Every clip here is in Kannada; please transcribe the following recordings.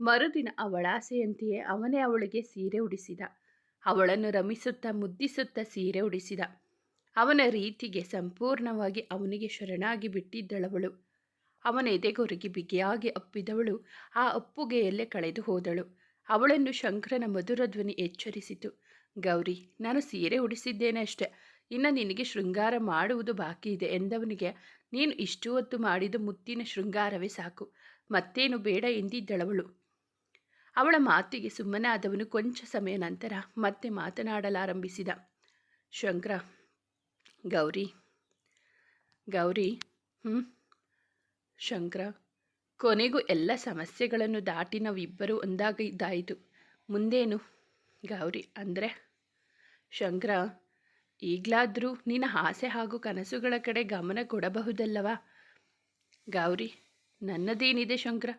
ಮರುದಿನ ಅವಳಾಸೆಯಂತೆಯೇ ಅವನೇ ಅವಳಿಗೆ ಸೀರೆ ಉಡಿಸಿದ. ಅವಳನ್ನು ರಮಿಸುತ್ತಾ ಮುದ್ದಿಸುತ್ತಾ ಸೀರೆ ಉಡಿಸಿದ. ಅವನ ರೀತಿಗೆ ಸಂಪೂರ್ಣವಾಗಿ ಅವನಿಗೆ ಶರಣಾಗಿ ಬಿಟ್ಟಿದ್ದಳವಳು. ಅವನ ಎದೆಗೊರಗಿ ಬಿಗಿಯಾಗಿ ಅಪ್ಪಿದವಳು. ಆ ಅಪ್ಪುಗೆಯಲ್ಲೇ ಕಳೆದು ಹೋದಳು. ಅವಳನ್ನು ಶಂಕರನ ಮಧುರ ಧ್ವನಿ ಎಚ್ಚರಿಸಿತು. ಗೌರಿ, ನಾನು ಸೀರೆ ಉಡಿಸಿದ್ದೇನೆ ಅಷ್ಟೆ. ಇನ್ನು ನಿನಗೆ ಶೃಂಗಾರ ಮಾಡುವುದು ಬಾಕಿ ಇದೆ ಎಂದವನಿಗೆ, ನೀನು ಇಷ್ಟು ಹೊತ್ತು ಮಾಡಿದ ಮುತ್ತಿನ ಶೃಂಗಾರವೇ ಸಾಕು. ಮತ್ತೇನು ಬೇಡ ಎಂದಿದ್ದಳವಳು. ಅವಳ ಮಾತಿಗೆ ಸುಮ್ಮನಾದವನು ಕೊಂಚ ಸಮಯ ನಂತರ ಮತ್ತೆ ಮಾತನಾಡಲಾರಂಭಿಸಿದ. ಶಂಕರ, ಗೌರಿ ಗೌರಿ ಹ್ಞೂ ಶಂಕರ, ಕೊನೆಗೂ ಎಲ್ಲ ಸಮಸ್ಯೆಗಳನ್ನು ದಾಟಿ ನಾವಿಬ್ಬರು ಒಂದಾಗ ಇದ್ದಾಯಿತು ಮುಂದೇನು? ಗೌರಿ, ಅಂದರೆ? ಶಂಕರ, ಈಗಲಾದರೂ ನಿನ್ನ ಆಸೆ ಹಾಗೂ ಕನಸುಗಳ ಕಡೆ ಗಮನ ಕೊಡಬಹುದಲ್ಲವಾ? ಗೌರಿ, ನನ್ನದೇನಿದೆ ಶಂಕರ?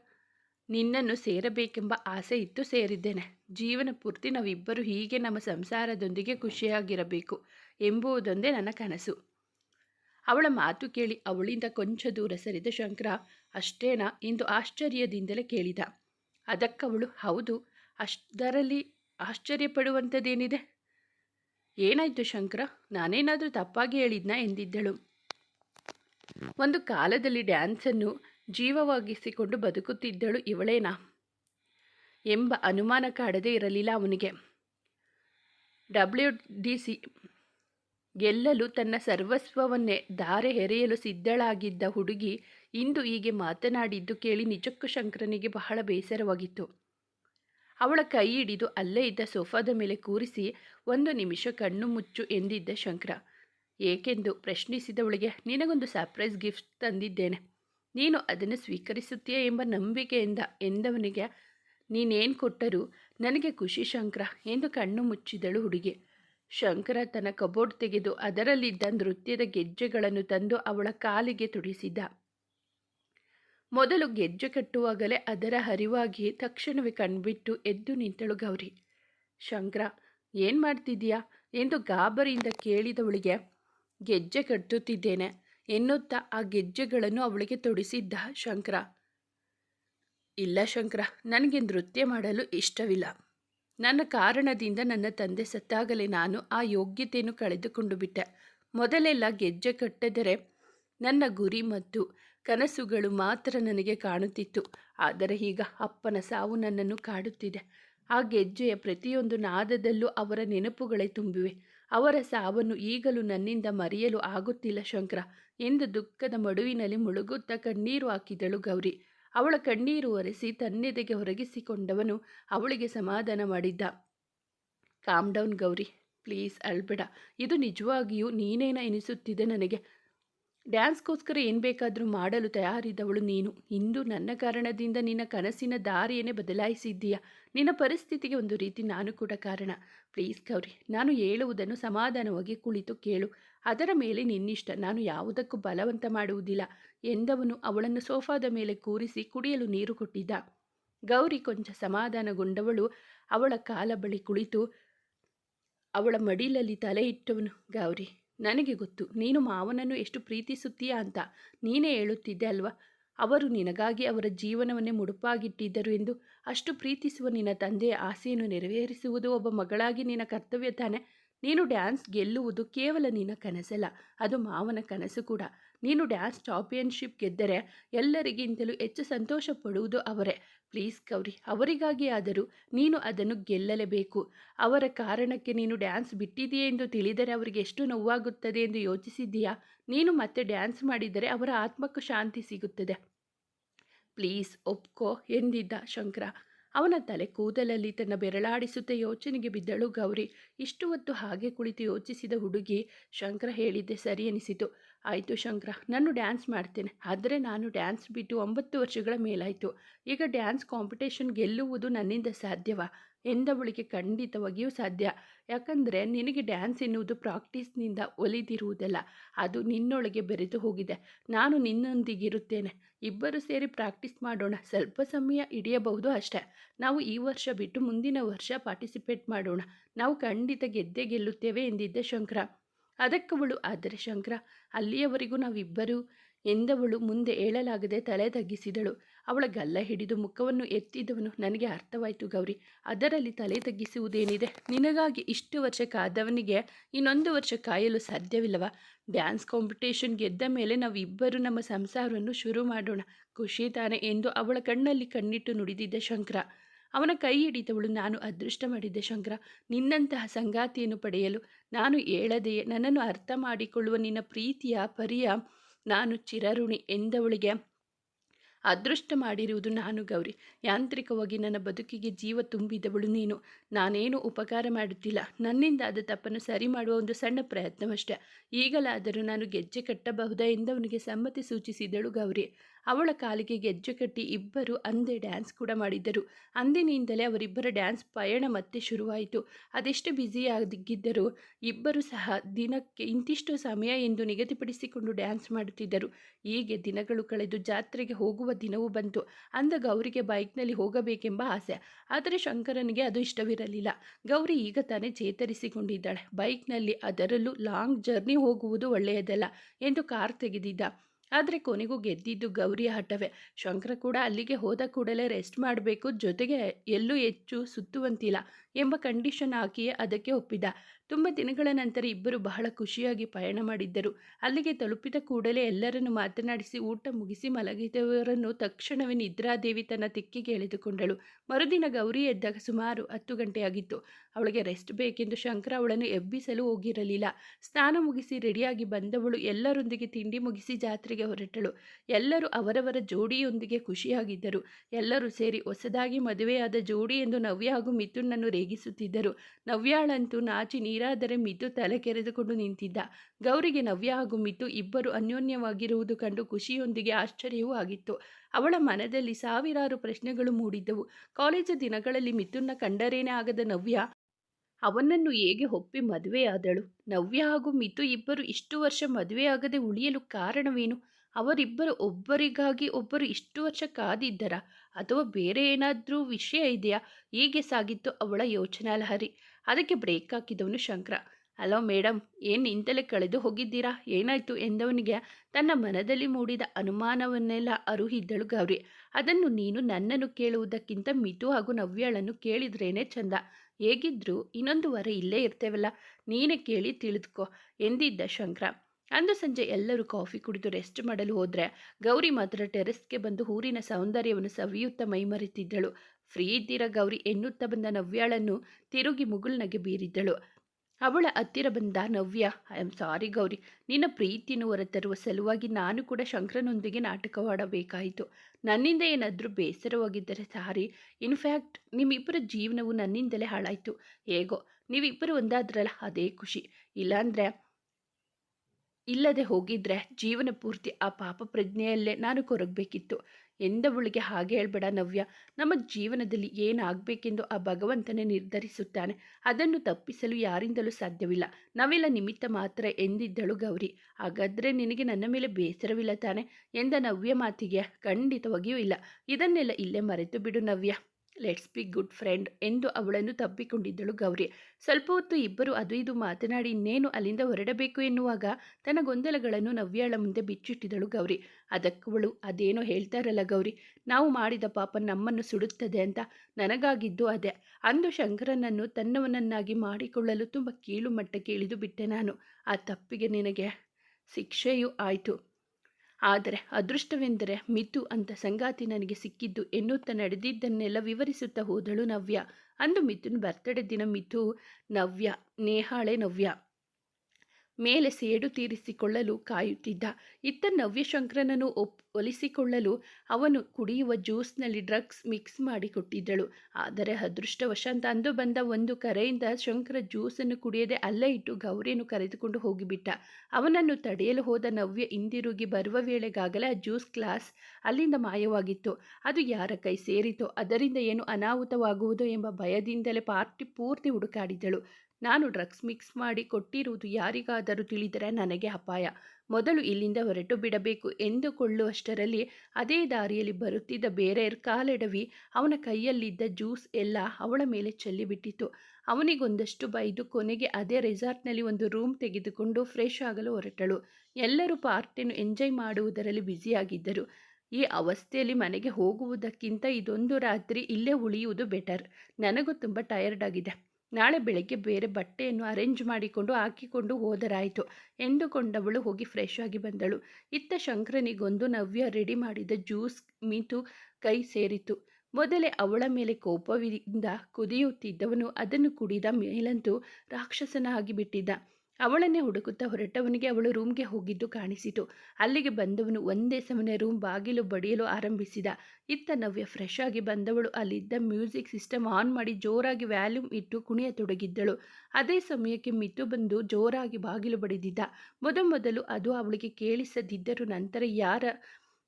ನಿನ್ನನ್ನು ಸೇರಬೇಕೆಂಬ ಆಸೆ ಇತ್ತು ಸೇರಿದ್ದೇನೆ. ಜೀವನ ಪೂರ್ತಿ ನಾವಿಬ್ಬರು ಹೀಗೆ ನಮ್ಮ ಸಂಸಾರದೊಂದಿಗೆ ಖುಷಿಯಾಗಿರಬೇಕು ಎಂಬುದೊಂದೇ ನನ್ನ ಕನಸು. ಅವಳ ಮಾತು ಕೇಳಿ ಅವಳಿಂದ ಕೊಂಚ ದೂರ ಸರಿದ ಶಂಕರ ಅಷ್ಟೇನಾ ಎಂದು ಆಶ್ಚರ್ಯದಿಂದಲೇ ಕೇಳಿದ. ಅದಕ್ಕವಳು, ಹೌದು, ಅಷ್ಟರಲ್ಲಿ ಆಶ್ಚರ್ಯಪಡುವಂಥದ್ದೇನಿದೆ? ಏನಾಯಿತು ಶಂಕರ, ನಾನೇನಾದರೂ ತಪ್ಪಾಗಿ ಹೇಳಿದ್ನಾ? ಎಂದಿದ್ದಳು. ಒಂದು ಕಾಲದಲ್ಲಿ ಡ್ಯಾನ್ಸನ್ನು ಜೀವವಾಗಿಸಿಕೊಂಡು ಬದುಕುತ್ತಿದ್ದಳು ಇವಳೇನಾ? ಎಂಬ ಅನುಮಾನ ಕಾಡದೇ ಇರಲಿಲ್ಲ ಅವನಿಗೆ. ಡಬ್ಲ್ಯೂ ಡಿ ಸಿ ಗೆಲ್ಲಲು ತನ್ನ ಸರ್ವಸ್ವವನ್ನೇ ಧಾರೆ ಎರೆಯಲು ಸಿದ್ಧಳಾಗಿದ್ದ ಹುಡುಗಿ ಇಂದು ಹೀಗೆ ಮಾತನಾಡಿದ್ದು ಕೇಳಿ ನಿಜಕ್ಕೂ ಶಂಕರನಿಗೆ ಬಹಳ ಬೇಸರವಾಗಿತ್ತು. ಅವಳ ಕೈ ಹಿಡಿದು ಅಲ್ಲೇ ಇದ್ದ ಸೋಫಾದ ಮೇಲೆ ಕೂರಿಸಿ ಒಂದು ನಿಮಿಷ ಕಣ್ಣು ಮುಚ್ಚು ಎಂದಿದ್ದ ಶಂಕರ. ಏಕೆಂದು ಪ್ರಶ್ನಿಸಿದವಳಿಗೆ, ನಿನಗೊಂದು ಸರ್ಪ್ರೈಸ್ ಗಿಫ್ಟ್ ತಂದಿದ್ದೇನೆ. ನೀನು ಅದನ್ನು ಸ್ವೀಕರಿಸುತ್ತೀಯ ಎಂಬ ನಂಬಿಕೆಯಿಂದ ಎಂದವನಿಗೆ, ನೀನೇನು ಕೊಟ್ಟರೂ ನನಗೆ ಖುಷಿ ಶಂಕರ ಎಂದು ಕಣ್ಣು ಮುಚ್ಚಿದಳು ಹುಡುಗಿ. ಶಂಕರ ತನ್ನ ಕಬೋರ್ಡ್ ತೆಗೆದು ಅದರಲ್ಲಿದ್ದ ನೃತ್ಯದ ಗೆಜ್ಜೆಗಳನ್ನು ತಂದು ಅವಳ ಕಾಲಿಗೆ ತುಡಿಸಿದ್ದ ಮೊದಲು ಗೆಜ್ಜೆ ಕಟ್ಟುವಾಗಲೇ ಅದರ ಹರಿವಾಗಿ ತಕ್ಷಣವೇ ಕಣ್ಬಿಟ್ಟು ಎದ್ದು ನಿಂತಳು ಗೌರಿ. ಶಂಕರ, ಏನು ಮಾಡ್ತಿದ್ದೀಯಾ? ಎಂದು ಗಾಬರಿಯಿಂದ ಕೇಳಿದವಳಿಗೆ, ಗೆಜ್ಜೆ ಕಟ್ಟುತ್ತಿದ್ದೇನೆ. ಎನ್ನುತ್ತಾ ಆ ಗೆಜ್ಜೆಗಳನ್ನು ಅವಳಿಗೆ ತೊಡಿಸಿದ್ದ ಶಂಕರ. ಇಲ್ಲ ಶಂಕರ, ನನಗೆ ನೃತ್ಯ ಮಾಡಲು ಇಷ್ಟವಿಲ್ಲ. ನನ್ನ ಕಾರಣದಿಂದ ನನ್ನ ತಂದೆ ಸತ್ತಾಗಲೇ ನಾನು ಆ ಯೋಗ್ಯತೆಯನ್ನು ಕಳೆದುಕೊಂಡು ಬಿಟ್ಟೆ. ಮೊದಲೆಲ್ಲ ಗೆಜ್ಜೆ ಕಟ್ಟಿದರೆ ನನ್ನ ಗುರಿ ಮತ್ತು ಕನಸುಗಳು ಮಾತ್ರ ನನಗೆ ಕಾಣುತ್ತಿತ್ತು. ಆದರೆ ಈಗ ಅಪ್ಪನ ಸಾವು ನನ್ನನ್ನು ಕಾಡುತ್ತಿದೆ. ಆ ಗೆಜ್ಜೆಯ ಪ್ರತಿಯೊಂದು ನಾದದಲ್ಲೂ ಅವರ ನೆನಪುಗಳೇ ತುಂಬಿವೆ. ಅವರ ಸಾವನ್ನು ಈಗಲೂ ನನ್ನಿಂದ ಮರೆಯಲು ಆಗುತ್ತಿಲ್ಲ ಶಂಕರ. ಎಂದು ದುಃಖದ ಮಡುವಿನಲ್ಲಿ ಮುಳುಗುತ್ತಾ ಕಣ್ಣೀರು ಹಾಕಿದಳು ಗೌರಿ. ಅವಳ ಕಣ್ಣೀರು ಒರೆಸಿ ತನ್ನೆದೆಗೆ ಹೊರಗಿಸಿಕೊಂಡವನು ಅವಳಿಗೆ ಸಮಾಧಾನ ಮಾಡಿದ್ದ. Calm down Gauri. ಪ್ಲೀಸ್ ಅಳ್ಬೇಡ. ಇದು ನಿಜವಾಗಿಯೂ ನೀನೇನ ಎನಿಸುತ್ತಿದೆ ನನಗೆ. ಡ್ಯಾನ್ಸ್ಗೋಸ್ಕರ ಏನು ಬೇಕಾದರೂ ಮಾಡಲು ತಯಾರಿದ್ದವಳು ನೀನು. ಇಂದು ನನ್ನ ಕಾರಣದಿಂದ ನಿನ್ನ ಕನಸಿನ ದಾರಿಯನ್ನೇ ಬದಲಾಯಿಸಿದ್ದೀಯ? ನಿನ್ನ ಪರಿಸ್ಥಿತಿಗೆ ಒಂದು ರೀತಿ ನಾನು ಕೂಡ ಕಾರಣ. ಪ್ಲೀಸ್ ಗೌರಿ, ನಾನು ಹೇಳುವುದನ್ನು ಸಮಾಧಾನವಾಗಿ ಕುಳಿತು ಕೇಳು. ಅದರ ಮೇಲೆ ನಿನ್ನಿಷ್ಟ. ನಾನು ಯಾವುದಕ್ಕೂ ಬಲವಂತ ಮಾಡುವುದಿಲ್ಲ. ಎಂದವನು ಅವಳನ್ನು ಸೋಫಾದ ಮೇಲೆ ಕೂರಿಸಿ ಕುಡಿಯಲು ನೀರು ಕೊಟ್ಟಿದ್ದ. ಗೌರಿ ಕೊಂಚ ಸಮಾಧಾನಗೊಂಡವಳು ಅವಳ ಕಾಲ ಬಳಿ ಕುಳಿತು ಅವಳ ಮಡಿಲಲ್ಲಿ ತಲೆ ಇಟ್ಟವನು. ಗೌರಿ ನನಗೆ ಗೊತ್ತು, ನೀನು ಮಾವನನ್ನು ಎಷ್ಟು ಪ್ರೀತಿಸುತ್ತೀಯಾ ಅಂತ. ನೀನೇ ಹೇಳುತ್ತಿದ್ದೆ ಅಲ್ವಾ? ಅವರು ನಿನಗಾಗಿ ಅವರ ಜೀವನವನ್ನೇ ಮುಡುಪಾಗಿಟ್ಟಿದ್ದರು ಎಂದು ಅಷ್ಟು ಪ್ರೀತಿಸುವ ನಿನ್ನ ತಂದೆಯ ಆಸೆಯನ್ನು ನೆರವೇರಿಸುವುದು ಒಬ್ಬ ಮಗಳಾಗಿ ನಿನ್ನ ಕರ್ತವ್ಯ ತಾನೆ. ನೀನು ಡ್ಯಾನ್ಸ್ ಗೆಲ್ಲುವುದು ಕೇವಲ ನಿನ್ನ ಕನಸಲ್ಲ, ಅದು ಮಾವನ ಕನಸು ಕೂಡ. ನೀನು ಡ್ಯಾನ್ಸ್ ಚಾಂಪಿಯನ್ಶಿಪ್ ಗೆದ್ದರೆ ಎಲ್ಲರಿಗಿಂತಲೂ ಹೆಚ್ಚು ಸಂತೋಷ ಪಡುವುದು ಅವರೇ. ಪ್ಲೀಸ್ ಗೌರಿ, ಅವರಿಗಾಗಿ ಆದರೂ ನೀನು ಅದನ್ನು ಗೆಲ್ಲಲೇಬೇಕು. ಅವರ ಕಾರಣಕ್ಕೆ ನೀನು ಡ್ಯಾನ್ಸ್ ಬಿಟ್ಟಿದೆಯೇ ಎಂದು ತಿಳಿದರೆ ಅವರಿಗೆ ಎಷ್ಟು ನೋವಾಗುತ್ತದೆ ಎಂದು ಯೋಚಿಸಿದ್ದೀಯಾ? ನೀನು ಮತ್ತೆ ಡ್ಯಾನ್ಸ್ ಮಾಡಿದರೆ ಅವರ ಆತ್ಮಕ್ಕೂ ಶಾಂತಿ ಸಿಗುತ್ತದೆ. ಪ್ಲೀಸ್ ಒಪ್ಕೋ ಎಂದಿದ್ದ ಶಂಕರ. ಅವನ ತಲೆ ಕೂದಲಲ್ಲಿ ತನ್ನ ಬೆರಳಾಡಿಸುತ್ತ ಯೋಚನೆಗೆ ಬಿದ್ದಳು ಗೌರಿ. ಇಷ್ಟು ಹೊತ್ತು ಹಾಗೆ ಕುಳಿತು ಯೋಚಿಸಿದ ಹುಡುಗಿ, ಶಂಕರ ಹೇಳಿದ್ದೆ ಸರಿ ಎನಿಸಿತು ಆಯಿತು ಶಂಕರ, ನಾನು ಡ್ಯಾನ್ಸ್ ಮಾಡ್ತೇನೆ. ಆದರೆ ನಾನು ಡ್ಯಾನ್ಸ್ ಬಿಟ್ಟು ಒಂಬತ್ತು ವರ್ಷಗಳ ಮೇಲಾಯಿತು. ಈಗ ಡ್ಯಾನ್ಸ್ ಕಾಂಪಿಟೇಷನ್ ಗೆಲ್ಲುವುದು ನನ್ನಿಂದ ಸಾಧ್ಯವಾ? ಎಂದವಳಿಗೆ ಖಂಡಿತವಾಗಿಯೂ ಸಾಧ್ಯ. ಯಾಕಂದರೆ ನಿನಗೆ ಡ್ಯಾನ್ಸ್ ಎನ್ನುವುದು ಪ್ರಾಕ್ಟೀಸ್ನಿಂದ ಒಲಿದಿರುವುದಲ್ಲ, ಅದು ನಿನ್ನೊಳಗೆ ಬೆರೆತು ಹೋಗಿದೆ. ನಾನು ನಿನ್ನೊಂದಿಗಿರುತ್ತೇನೆ. ಇಬ್ಬರು ಸೇರಿ ಪ್ರಾಕ್ಟೀಸ್ ಮಾಡೋಣ. ಸ್ವಲ್ಪ ಸಮಯ ಹಿಡಿಯಬಹುದು ಅಷ್ಟೇ. ನಾವು ಈ ವರ್ಷ ಬಿಟ್ಟು ಮುಂದಿನ ವರ್ಷ ಪಾರ್ಟಿಸಿಪೇಟ್ ಮಾಡೋಣ. ನಾವು ಖಂಡಿತ ಗೆದ್ದೇ ಗೆಲ್ಲುತ್ತೇವೆ ಎಂದಿದ್ದ ಶಂಕರ. ಅದಕ್ಕವಳು, ಆದರೆ ಶಂಕರ, ಅಲ್ಲಿಯವರೆಗೂ ನಾವಿಬ್ಬರು, ಎಂದವಳು ಮುಂದೆ ಏಳಲಾಗದೆ ತಲೆ ತಗ್ಗಿಸಿದಳು. ಅವಳ ಗಲ್ಲ ಹಿಡಿದು ಮುಖವನ್ನು ಎತ್ತಿದವನು. ನನಗೆ ಅರ್ಥವಾಯಿತು ಗೌರಿ, ಅದರಲ್ಲಿ ತಲೆ ತಗ್ಗಿಸುವುದೇನಿದೆ? ನಿನಗಾಗಿ ಇಷ್ಟು ವರ್ಷ ಕಾದವನಿಗೆ ಇನ್ನೊಂದು ವರ್ಷ ಕಾಯಲು ಸಾಧ್ಯವಿಲ್ಲವ? ಡ್ಯಾನ್ಸ್ ಕಾಂಪಿಟೇಷನ್ ಗೆದ್ದ ಮೇಲೆ ನಾವಿಬ್ಬರು ನಮ್ಮ ಸಂಸಾರವನ್ನು ಶುರು ಮಾಡೋಣ. ಖುಷಿ ತಾನೆ ಎಂದು ಅವಳ ಕಣ್ಣಲ್ಲಿ ಕಣ್ಣಿಟ್ಟು ನುಡಿದಿದ್ದ ಶಂಕರ. ಅವನ ಕೈ ಹಿಡಿದವಳು ನಾನು ಅದೃಷ್ಟ ಮಾಡಿದ್ದೆ ಶಂಕರ. ನಿನ್ನಂತಹ ಸಂಗಾತಿಯನ್ನು ಪಡೆಯಲು ನಾನು ಹೇಳದೆಯೇ? ನನ್ನನ್ನು ಅರ್ಥ ಮಾಡಿಕೊಳ್ಳುವ ನಿನ್ನ ಪ್ರೀತಿಯ ಪರಿಯ ನಾನು ಚಿರಋಣಿ ಎಂದವಳಿಗೆ ಅದೃಷ್ಟ ಮಾಡಿರುವುದು ನಾನು ಗೌರಿ. ಯಾಂತ್ರಿಕವಾಗಿ ನನ್ನ ಬದುಕಿಗೆ ಜೀವ ತುಂಬಿದವಳು ನೀನು. ನಾನೇನು ಉಪಕಾರ ಮಾಡುತ್ತಿಲ್ಲ. ನನ್ನಿಂದ ಆದ ತಪ್ಪನ್ನು ಸರಿ ಮಾಡುವ ಒಂದು ಸಣ್ಣ ಪ್ರಯತ್ನವಷ್ಟೇ. ಈಗಲಾದರೂ ನಾನು ಗೆಜ್ಜೆ ಕಟ್ಟಬಹುದಾ ಎಂದವನಿಗೆ ಸಮ್ಮತಿ ಸೂಚಿಸಿದಳು ಗೌರಿ. ಅವಳ ಕಾಲಿಗೆ ಗೆಜ್ಜೆ ಕಟ್ಟಿ ಇಬ್ಬರು ಅಂದೇ ಡ್ಯಾನ್ಸ್ ಕೂಡ ಮಾಡಿದ್ದರು. ಅಂದಿನಿಂದಲೇ ಅವರಿಬ್ಬರ ಡ್ಯಾನ್ಸ್ ಪಯಣ ಮತ್ತೆ ಶುರುವಾಯಿತು. ಅದೆಷ್ಟು ಬ್ಯುಸಿಯಾಗಿದ್ದರೂ ಇಬ್ಬರು ಸಹ ದಿನಕ್ಕೆ ಇಂತಿಷ್ಟು ಸಮಯ ಎಂದು ನಿಗದಿಪಡಿಸಿಕೊಂಡು ಡ್ಯಾನ್ಸ್ ಮಾಡುತ್ತಿದ್ದರು. ಹೀಗೆ ದಿನಗಳು ಕಳೆದು ಜಾತ್ರೆಗೆ ಹೋಗುವ ದಿನವೂ ಬಂತು. ಅಂದ ಗೌರಿಗೆ ಬೈಕ್ನಲ್ಲಿ ಹೋಗಬೇಕೆಂಬ ಆಸೆ. ಆದರೆ ಶಂಕರನಿಗೆ ಅದು ಇಷ್ಟವಿರಲಿಲ್ಲ. ಗೌರಿ ಈಗ ತಾನೇ ಚೇತರಿಸಿಕೊಂಡಿದ್ದಾಳೆ. ಬೈಕ್ನಲ್ಲಿ ಅದರಲ್ಲೂ ಲಾಂಗ್ ಜರ್ನಿ ಹೋಗುವುದು ಒಳ್ಳೆಯದಲ್ಲ ಎಂದು ಕಾರ್ ತೆಗೆದಿದ್ದ. ಆದರೆ ಕೊನೆಗೂ ಗೆದ್ದಿದ್ದು ಗೌರಿಯ ಹಠವೇ. ಶಂಕರ ಕೂಡ ಅಲ್ಲಿಗೆ ಹೋದ ಕೂಡಲೇ ರೆಸ್ಟ್ ಮಾಡಬೇಕು, ಜೊತೆಗೆ ಎಲ್ಲೂ ಹೆಚ್ಚು ಸುತ್ತುವಂತಿಲ್ಲ ಎಂಬ ಕಂಡೀಷನ್ ಹಾಕಿಯೇ ಅದಕ್ಕೆ ಒಪ್ಪಿದ. ತುಂಬ ದಿನಗಳ ನಂತರ ಇಬ್ಬರು ಬಹಳ ಖುಷಿಯಾಗಿ ಪಯಣ ಮಾಡಿದ್ದರು. ಅಲ್ಲಿಗೆ ತಲುಪಿದ ಕೂಡಲೇ ಎಲ್ಲರನ್ನು ಮಾತನಾಡಿಸಿ ಊಟ ಮುಗಿಸಿ ಮಲಗಿದವರನ್ನು ತಕ್ಷಣವೇ ನಿದ್ರಾದೇವಿ ತನ್ನ ತಿಕ್ಕಿಗೆ ಎಳೆದುಕೊಂಡಳು. ಮರುದಿನ ಗೌರಿ ಎದ್ದಾಗ ಸುಮಾರು ಹತ್ತು ಗಂಟೆಯಾಗಿತ್ತು. ಅವಳಿಗೆ ರೆಸ್ಟ್ ಬೇಕೆಂದು ಶಂಕರ ಅವಳನ್ನು ಎಬ್ಬಿಸಲು ಹೋಗಿರಲಿಲ್ಲ. ಸ್ನಾನ ಮುಗಿಸಿ ರೆಡಿಯಾಗಿ ಬಂದವಳು ಎಲ್ಲರೊಂದಿಗೆ ತಿಂಡಿ ಮುಗಿಸಿ ಜಾತ್ರೆಗೆ ಹೊರಟಳು. ಎಲ್ಲರೂ ಅವರವರ ಜೋಡಿಯೊಂದಿಗೆ ಖುಷಿಯಾಗಿದ್ದರು. ಎಲ್ಲರೂ ಸೇರಿ ಹೊಸದಾಗಿ ಮದುವೆಯಾದ ಜೋಡಿ ಎಂದು ನವ್ಯ ಹಾಗೂ ಮಿಥುನನ್ನು ರೇಗಿಸುತ್ತಿದ್ದರು. ನವ್ಯಾಳಂತೂ ನಾಚಿ ನೀರಾದರೆ ಮಿತು ತಲೆ ಕೆರೆದುಕೊಂಡು ನಿಂತಿದ್ದ. ಗೌರಿಗೆ ನವ್ಯ ಹಾಗೂ ಮಿತು ಇಬ್ಬರು ಅನ್ಯೋನ್ಯವಾಗಿರುವುದು ಕಂಡು ಖುಷಿಯೊಂದಿಗೆ ಆಶ್ಚರ್ಯವೂ ಆಗಿತ್ತು. ಅವಳ ಮನದಲ್ಲಿ ಸಾವಿರಾರು ಪ್ರಶ್ನೆಗಳು ಮೂಡಿದ್ದವು. ಕಾಲೇಜು ದಿನಗಳಲ್ಲಿ ಮಿಥುನ್ನ ಕಂಡರೇನೇ ಆಗದ ನವ್ಯ, ಅವನನ್ನು ಹೇಗೆ ಒಪ್ಪಿ ಮದುವೆಯಾದಳು? ನವ್ಯ ಹಾಗೂ ಮಿತು ಇಬ್ಬರು ಇಷ್ಟು ವರ್ಷ ಮದುವೆಯಾಗದೆ ಉಳಿಯಲು ಕಾರಣವೇನು? ಅವರಿಬ್ಬರು ಒಬ್ಬರಿಗಾಗಿ ಒಬ್ಬರು ಇಷ್ಟು ವರ್ಷ ಕಾದಿದ್ದರ? ಅಥವಾ ಬೇರೆ ಏನಾದರೂ ವಿಷಯ ಇದೆಯಾ? ಹೀಗೆ ಸಾಗಿತ್ತು ಅವಳ ಯೋಚನಾ ಲಹರಿ ಅದಕ್ಕೆ ಬ್ರೇಕ್ ಹಾಕಿದವನು ಶಂಕರ. ಹಲೋ ಮೇಡಮ್ ಏನು ನಿಂತಲೇ ಕಳೆದು ಹೋಗಿದ್ದೀರಾ? ಏನಾಯಿತು? ಎಂದವನಿಗೆ ತನ್ನ ಮನದಲ್ಲಿ ಮೂಡಿದ ಅನುಮಾನವನ್ನೆಲ್ಲ ಅರುಹಿದ್ದಳು ಗೌರಿ. ಅದನ್ನು ನೀನು ನನ್ನನ್ನು ಕೇಳುವುದಕ್ಕಿಂತ ಮಿತು ಹಾಗೂ ನವ್ಯಾಳನ್ನು ಕೇಳಿದ್ರೇನೆ ಚಂದ. ಹೇಗಿದ್ರು ಇನ್ನೊಂದು ವಾರ ಇಲ್ಲೇ ಇರ್ತೇವಲ್ಲ, ನೀನೇ ಕೇಳಿ ತಿಳಿದುಕೋ, ಎಂದಿದ್ದ ಶಂಕರ. ಅಂದು ಸಂಜೆ ಎಲ್ಲರೂ ಕಾಫಿ ಕುಡಿದು ರೆಸ್ಟ್ ಮಾಡಲು ಹೋದರೆ ಗೌರಿ ಮಾತ್ರ ಟೆರೆಸ್ಗೆ ಬಂದು ಊರಿನ ಸೌಂದರ್ಯವನ್ನು ಸವಿಯುತ್ತಾ ಮೈಮರೆತಿದ್ದಳು. ಫ್ರೀ ಇದ್ದೀರ ಗೌರಿ ಎನ್ನುತ್ತಾ ಬಂದ ನವ್ಯಾಳನ್ನು ತಿರುಗಿ ಮುಗುಳ್ನಗೆ ಬೀರಿದ್ದಳು. ಅವಳ ಹತ್ತಿರ ಬಂದ Navya I am sorry Gauri, ನಿನ್ನ ಪ್ರೀತಿಯನ್ನು ಹೊರತರುವ ಸಲುವಾಗಿ ನಾನು ಕೂಡ ಶಂಕರನೊಂದಿಗೆ ನಾಟಕವಾಡಬೇಕಾಯಿತು. ನನ್ನಿಂದ ಏನಾದರೂ ಬೇಸರವಾಗಿದ್ದರೆ ಸಾರಿ. ಇನ್ಫ್ಯಾಕ್ಟ್ ನಿಮ್ಮಿಬ್ಬರ ಜೀವನವು ನನ್ನಿಂದಲೇ ಹಾಳಾಯಿತು. ಹೇಗೋ, ನೀವಿಬ್ಬರು ಒಂದಾದ್ರಲ್ಲ ಅದೇ ಖುಷಿ. ಇಲ್ಲಾಂದ್ರೆ, ಇಲ್ಲದೆ ಹೋಗಿದ್ರೆ ಜೀವನ ಪೂರ್ತಿ ಆ ಪಾಪ ಪ್ರಜ್ಞೆಯಲ್ಲೇ ನಾನು ಕೊರಗಬೇಕಿತ್ತು. ಎಂದವಳಿಗೆ ಹಾಗೆ ಹೇಳ್ಬೇಡ ನವ್ಯ. ನಮ್ಮ ಜೀವನದಲ್ಲಿ ಏನಾಗಬೇಕೆಂದು ಆ ಭಗವಂತನೇ ನಿರ್ಧರಿಸುತ್ತಾನೆ. ಅದನ್ನು ತಪ್ಪಿಸಲು ಯಾರಿಂದಲೂ ಸಾಧ್ಯವಿಲ್ಲ. ನಾವೆಲ್ಲ ನಿಮಿತ್ತ ಮಾತ್ರ ಎಂದಿದ್ದಳು ಗೌರಿ. ಹಾಗಾದರೆ ನಿನಗೆ ನನ್ನ ಮೇಲೆ ಬೇಸರವಿಲ್ಲ ತಾನೆ? ಎಂದ ನವ್ಯ ಮಾತಿಗೆ ಖಂಡಿತವಾಗಿಯೂ ಇಲ್ಲ. ಇದನ್ನೆಲ್ಲ ಇಲ್ಲೇ ಮರೆತು ಬಿಡು Navya. Let's be good friend ಎಂದು ಅವಳನ್ನು ತಬ್ಬಿಕೊಂಡಿದ್ದಳು ಗೌರಿ. ಸ್ವಲ್ಪ ಹೊತ್ತು ಇಬ್ಬರು ಅದು ಇದು ಮಾತನಾಡಿ ಇನ್ನೇನು ಅಲ್ಲಿಂದ ಹೊರಡಬೇಕು ಎನ್ನುವಾಗ ತನ್ನ ಗೊಂದಲಗಳನ್ನು ನವ್ಯಾಳ ಮುಂದೆ ಬಿಚ್ಚಿಟ್ಟಿದಳು ಗೌರಿ. ಅದಕ್ಕವಳು ಅದೇನೋ ಹೇಳ್ತಾರಲ್ಲ ಗೌರಿ. ನಾವು ಮಾಡಿದ ಪಾಪ ನಮ್ಮನ್ನು ಸುಡುತ್ತದೆ ಅಂತ ನನಗಾಗಿದ್ದು ಅದೇ. ಅಂದು ಶಂಕರನನ್ನು ತನ್ನವನನ್ನಾಗಿ ಮಾಡಿಕೊಳ್ಳಲು ತುಂಬ ಕೀಳು ಮಟ್ಟಕ್ಕೆ ಇಳಿದು ಬಿಟ್ಟೆ ನಾನು. ಆ ತಪ್ಪಿಗೆ ನಿನಗೆ ಶಿಕ್ಷೆಯೂ ಆಯಿತು. ಆದರೆ ಅದೃಷ್ಟವೆಂದರೆ ಮಿತು ಅಂತ ಸಂಗಾತಿ ನನಗೆ ಸಿಕ್ಕಿದ್ದು ಎನ್ನುತ್ತಾ ನಡೆದಿದ್ದನ್ನೆಲ್ಲ ವಿವರಿಸುತ್ತಾ ಹೋದಳು ನವ್ಯ. ಅಂದು ಮಿಥುನ್ ಬರ್ತಡೇ ದಿನ ಮಿಥು ನವ್ಯ, ನೇಹಾಳೆ ನವ್ಯ. ಮೇಲೆ ಸೇಡು ತೀರಿಸಿಕೊಳ್ಳಲು ಕಾಯುತ್ತಿದ್ದ. ಇತ್ತ ನವ್ಯಶಂಕರನನ್ನು ಒಪ್, ಒಲಿಸಿಕೊಳ್ಳಲು ಅವನು ಕುಡಿಯುವ ಜ್ಯೂಸ್ನಲ್ಲಿ ಡ್ರಗ್ಸ್ ಮಿಕ್ಸ್ ಮಾಡಿ ಕೊಟ್ಟಿದ್ದಳು ಆದರೆ ಅದೃಷ್ಟವಶಾಂತ ಅಂದು ಬಂದ ಒಂದು ಕರೆಯಿಂದ ಶಂಕರ ಜ್ಯೂಸನ್ನು ಕುಡಿಯದೆ ಅಲ್ಲೇ ಇಟ್ಟು ಗೌರಿಯನ್ನು ಕರೆದುಕೊಂಡು ಹೋಗಿಬಿಟ್ಟ. ಅವನನ್ನು ತಡೆಯಲು ಹೋದ ನವ್ಯ ಹಿಂದಿರುಗಿ ಬರುವ ವೇಳೆಗಾಗಲೇ ಆ ಜ್ಯೂಸ್ ಗ್ಲಾಸ್ ಅಲ್ಲಿಂದ ಮಾಯವಾಗಿತ್ತು. ಅದು ಯಾರ ಕೈ ಸೇರಿತೋ ಅದರಿಂದ ಏನು ಅನಾಹುತವಾಗುವುದೋ ಎಂಬ ಭಯದಿಂದಲೇ ಪಾರ್ಟಿ ಪೂರ್ತಿ ಹುಡುಕಾಡಿದಳು ನಾನು ಡ್ರಗ್ಸ್ ಮಿಕ್ಸ್ ಮಾಡಿ ಕೊಟ್ಟಿರುವುದು ಯಾರಿಗಾದರೂ ತಿಳಿದರೆ ನನಗೆ ಅಪಾಯ. ಮೊದಲು ಇಲ್ಲಿಂದ ಹೊರಟು ಬಿಡಬೇಕು ಎಂದುಕೊಳ್ಳುವಷ್ಟರಲ್ಲಿ ಅದೇ ದಾರಿಯಲ್ಲಿ ಬರುತ್ತಿದ್ದ ಬೇರೆ ಕಾಲೆಡವಿ ಅವನ ಕೈಯಲ್ಲಿದ್ದ ಜ್ಯೂಸ್ ಎಲ್ಲ ಅವಳ ಮೇಲೆ ಚೆಲ್ಲಿಬಿಟ್ಟಿತು. ಅವನಿಗೊಂದಷ್ಟು ಬೈದು ಕೊನೆಗೆ ಅದೇ ರೆಸಾರ್ಟ್ನಲ್ಲಿ ಒಂದು ರೂಮ್ ತೆಗೆದುಕೊಂಡು ಫ್ರೆಶ್ ಆಗಲು ಹೊರಟಳು. ಎಲ್ಲರೂ ಪಾರ್ಟಿಯನ್ನು ಎಂಜಾಯ್ ಮಾಡುವುದರಲ್ಲಿ ಬ್ಯುಸಿಯಾಗಿದ್ದರು. ಈ ಅವಸ್ಥೆಯಲ್ಲಿ ಮನೆಗೆ ಹೋಗುವುದಕ್ಕಿಂತ ಇದೊಂದು ರಾತ್ರಿ ಇಲ್ಲೇ ಉಳಿಯುವುದು ಬೆಟರ್. ನನಗೂ ತುಂಬ ಟಯರ್ಡ್ ಆಗಿದೆ. ನಾಳೆ ಬೆಳಗ್ಗೆ ಬೇರೆ ಬಟ್ಟೆಯನ್ನು ಅರೇಂಜ್ ಮಾಡಿಕೊಂಡು ಹಾಕಿಕೊಂಡು ಹೋದರಾಯಿತು. ಎಂದುಕೊಂಡವಳು ಹೋಗಿ ಫ್ರೆಶ್ ಆಗಿ ಬಂದಳು. ಇತ್ತ ಶಂಕರನಿಗೊಂದು ನವ್ಯ ರೆಡಿ ಮಾಡಿದ ಜ್ಯೂಸ್ ಮೀತು ಕೈ ಸೇರಿತು. ಮೊದಲೇ ಅವಳ ಮೇಲೆ ಕೋಪವಿಂದ ಕುದಿಯುತ್ತಿದ್ದವನು ಅದನ್ನು ಕುಡಿದ ಮೇಲಂತೂ ರಾಕ್ಷಸನಾಗಿ ಬಿಟ್ಟಿದ್ದ ಅವಳನ್ನೇ ಹುಡುಕುತ್ತಾ ಹೊರಟವನಿಗೆ ಅವಳು ರೂಮ್ಗೆ ಹೋಗಿದ್ದು ಕಾಣಿಸಿತು. ಅಲ್ಲಿಗೆ ಬಂದವನು ಒಂದೇ ಸಮನೆ ರೂಮ್ ಬಾಗಿಲು ಬಡಿಯಲು ಆರಂಭಿಸಿದ. ಇತ್ತ ನವ್ಯ ಫ್ರೆಶ್ ಆಗಿ ಬಂದವಳು. ಅಲ್ಲಿದ್ದ ಮ್ಯೂಸಿಕ್ ಸಿಸ್ಟಮ್ ಆನ್ ಮಾಡಿ ಜೋರಾಗಿ ವ್ಯಾಲ್ಯೂಮ್ ಇಟ್ಟು ಕುಣಿಯತೊಡಗಿದ್ದಳು. ಅದೇ ಸಮಯಕ್ಕೆ ಮಿತು ಬಂದು ಜೋರಾಗಿ ಬಾಗಿಲು ಬಡಿದಿದ್ದ. ಮೊದಮೊದಲು ಅದು ಅವಳಿಗೆ ಕೇಳಿಸದಿದ್ದರೂ ನಂತರ ಯಾರ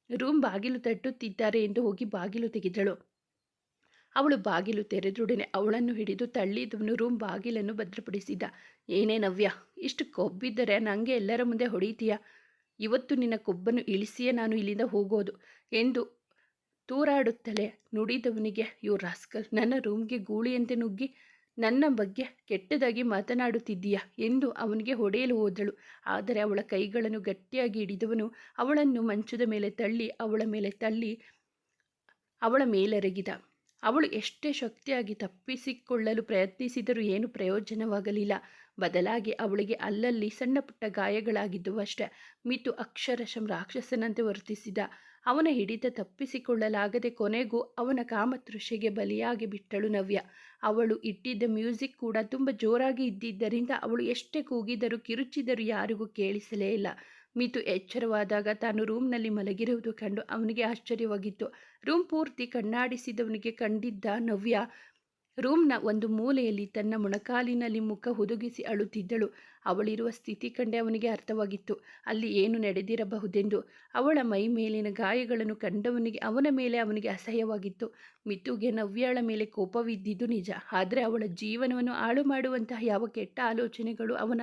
ರೂಮ್ ಬಾಗಿಲು ತಟ್ಟುತ್ತಿದ್ದಾರೆ ಎಂದು ಹೋಗಿ ಬಾಗಿಲು ತೆಗೆದಳು. ಅವಳು ಬಾಗಿಲು ತೆರೆದೊಡನೆ ಅವಳನ್ನು ಹಿಡಿದು ತಳ್ಳಿದವನು ರೂಮ್ ಬಾಗಿಲನ್ನು ಭದ್ರಪಡಿಸಿದ. ಏನೇ ನವ್ಯ, ಇಷ್ಟು ಕೊಬ್ಬಿದ್ದರೆ ನನಗೆ ಎಲ್ಲರ ಮುಂದೆ ಹೊಡೀತೀಯ? ಇವತ್ತು ನಿನ್ನ ಕೊಬ್ಬನ್ನು ಇಳಿಸಿಯೇ ನಾನು ಇಲ್ಲಿಂದ ಹೋಗೋದು ಎಂದು ತೂರಾಡುತ್ತಲೇ ನುಡಿದವನಿಗೆ, ಯೋ ರಾಸ್ಕಲ್, ನನ್ನ ರೂಮ್ಗೆ ಗೂಳಿಯಂತೆ ನುಗ್ಗಿ ನನ್ನ ಬಗ್ಗೆ ಕೆಟ್ಟದಾಗಿ ಮಾತನಾಡುತ್ತಿದ್ದೀಯಾ? ಎಂದು ಅವನಿಗೆ ಹೊಡೆಯಲು ಹೋದಳು. ಆದರೆ ಅವಳ ಕೈಗಳನ್ನು ಗಟ್ಟಿಯಾಗಿ ಹಿಡಿದವನು ಅವಳನ್ನು ಮಂಚದ ಮೇಲೆ ತಳ್ಳಿ, ಅವಳ ಮೇಲೆ ತಳ್ಳಿ, ಅವಳ ಮೇಲೆರಗಿದ. ಅವಳು ಎಷ್ಟೇ ಶಕ್ತಿಯಾಗಿ ತಪ್ಪಿಸಿಕೊಳ್ಳಲು ಪ್ರಯತ್ನಿಸಿದರೂ ಏನು ಪ್ರಯೋಜನವಾಗಲಿಲ್ಲ. ಬದಲಾಗಿ ಅವಳಿಗೆ ಅಲ್ಲಲ್ಲಿ ಸಣ್ಣ ಪುಟ್ಟ ಗಾಯಗಳಾಗಿದ್ದವು ಅಷ್ಟೇ. ಮಿತು ಅಕ್ಷರಶಂ ರಾಕ್ಷಸನಂತೆ ವರ್ತಿಸಿದ. ಅವನ ಹಿಡಿತ ತಪ್ಪಿಸಿಕೊಳ್ಳಲಾಗದೆ ಕೊನೆಗೂ ಅವನ ಕಾಮತೃಷೆಗೆ ಬಲಿಯಾಗಿ ಬಿಟ್ಟಳು ನವ್ಯ. ಅವಳು ಇಟ್ಟಿದ್ದ ಮ್ಯೂಸಿಕ್ ಕೂಡ ತುಂಬ ಜೋರಾಗಿ ಇದ್ದಿದ್ದರಿಂದ ಅವಳು ಎಷ್ಟೇ ಕೂಗಿದರೂ ಕಿರುಚಿದರೂ ಯಾರಿಗೂ ಕೇಳಿಸಲೇ ಇಲ್ಲ. ಮಿತು ಎಚ್ಚರವಾದಾಗ ತಾನು ರೂಮ್ನಲ್ಲಿ ಮಲಗಿರುವುದು ಕಂಡು ಅವನಿಗೆ ಆಶ್ಚರ್ಯವಾಗಿತ್ತು. ರೂಮ್ ಪೂರ್ತಿ ಕಣ್ಣಾಡಿಸಿದವನಿಗೆ ಕಂಡಿದ್ದ ನವ್ಯ ರೂಮ್ನ ಒಂದು ಮೂಲೆಯಲ್ಲಿ ತನ್ನ ಮೊಣಕಾಲಿನಲ್ಲಿ ಮುಖ ಹುದುಗಿಸಿ ಅಳುತ್ತಿದ್ದಳು. ಅವಳಿರುವ ಸ್ಥಿತಿ ಕಂಡೆ ಅವನಿಗೆ ಅರ್ಥವಾಗಿತ್ತು. ಅಲ್ಲಿ ಏನು ನಡೆದಿರಬಹುದೆಂದು. ಅವಳ ಮೈ ಮೇಲಿನ ಗಾಯಗಳನ್ನು ಕಂಡವನಿಗೆ, ಅವನ ಮೇಲೆ ಅವನಿಗೆ ಅಸಹ್ಯವಾಗಿತ್ತು. ಮಿತುಗೆ ನವ್ಯಾಳ ಮೇಲೆ ಕೋಪವಿದ್ದಿದ್ದು ನಿಜ. ಆದರೆ ಅವಳ ಜೀವನವನ್ನು ಹಾಳು ಮಾಡುವಂತಹ ಯಾವ ಕೆಟ್ಟ ಆಲೋಚನೆಗಳು ಅವನ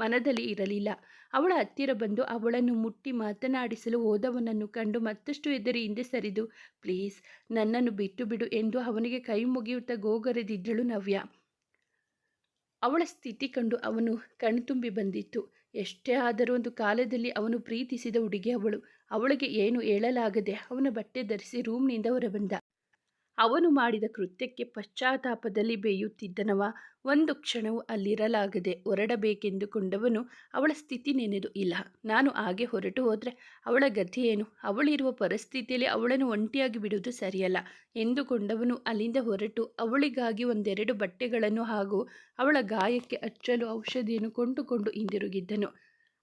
ಮನದಲ್ಲಿ ಇರಲಿಲ್ಲ. ಅವಳ ಹತ್ತಿರ ಬಂದು ಅವಳನ್ನು ಮುಟ್ಟಿ ಮಾತನಾಡಿಸಲು ಹೋದವನನ್ನು ಕಂಡು ಮತ್ತಷ್ಟು ಎದುರಿ ಹಿಂದೆ ಸರಿದು, ಪ್ಲೀಸ್, ನನ್ನನ್ನು ಬಿಟ್ಟು ಬಿಡು ಎಂದು ಅವನಿಗೆ ಕೈ ಮುಗಿಯುತ್ತಾ ಗೋಗರೆದಿದ್ದಳು ನವ್ಯ. ಅವಳ ಸ್ಥಿತಿ ಕಂಡು ಅವನು ಕಣ್ತುಂಬಿ ಬಂದಿತ್ತು. ಎಷ್ಟೇ ಆದರೂ ಒಂದು ಕಾಲದಲ್ಲಿ ಅವನು ಪ್ರೀತಿಸಿದ ಹುಡುಗಿ ಅವಳು. ಅವಳಿಗೆ ಏನು ಹೇಳಲಾಗದೆ ಅವನ ಬಟ್ಟೆ ಧರಿಸಿ ರೂಮ್ನಿಂದ ಹೊರಬಂದ. ಅವನು ಮಾಡಿದ ಕೃತ್ಯಕ್ಕೆ ಪಶ್ಚಾತ್ತಾಪದಲ್ಲಿ ಬೇಯುತ್ತಿದ್ದನವ. ಒಂದು ಕ್ಷಣವೂ ಅಲ್ಲಿರಲಾಗದೆ ಹೊರಡಬೇಕೆಂದುಕೊಂಡವನು ಅವಳ ಸ್ಥಿತಿ ನೆನೆದು, ಇಲ್ಲ, ನಾನು ಹಾಗೆ ಹೊರಟು ಹೋದರೆ ಅವಳ ಗತಿ ಏನು? ಅವಳಿರುವ ಪರಿಸ್ಥಿತಿಯಲ್ಲಿ ಅವಳನ್ನು ಒಂಟಿಯಾಗಿ ಬಿಡುವುದು ಸರಿಯಲ್ಲ. ಎಂದುಕೊಂಡವನು ಅಲ್ಲಿಂದ ಹೊರಟು, ಅವಳಿಗಾಗಿ ಒಂದೆರಡು ಬಟ್ಟೆಗಳನ್ನು ಹಾಗೂ ಅವಳ ಗಾಯಕ್ಕೆ ಹಚ್ಚಲು ಔಷಧಿಯನ್ನು ಕೊಂಡುಕೊಂಡು ಹಿಂದಿರುಗಿದ್ದನು.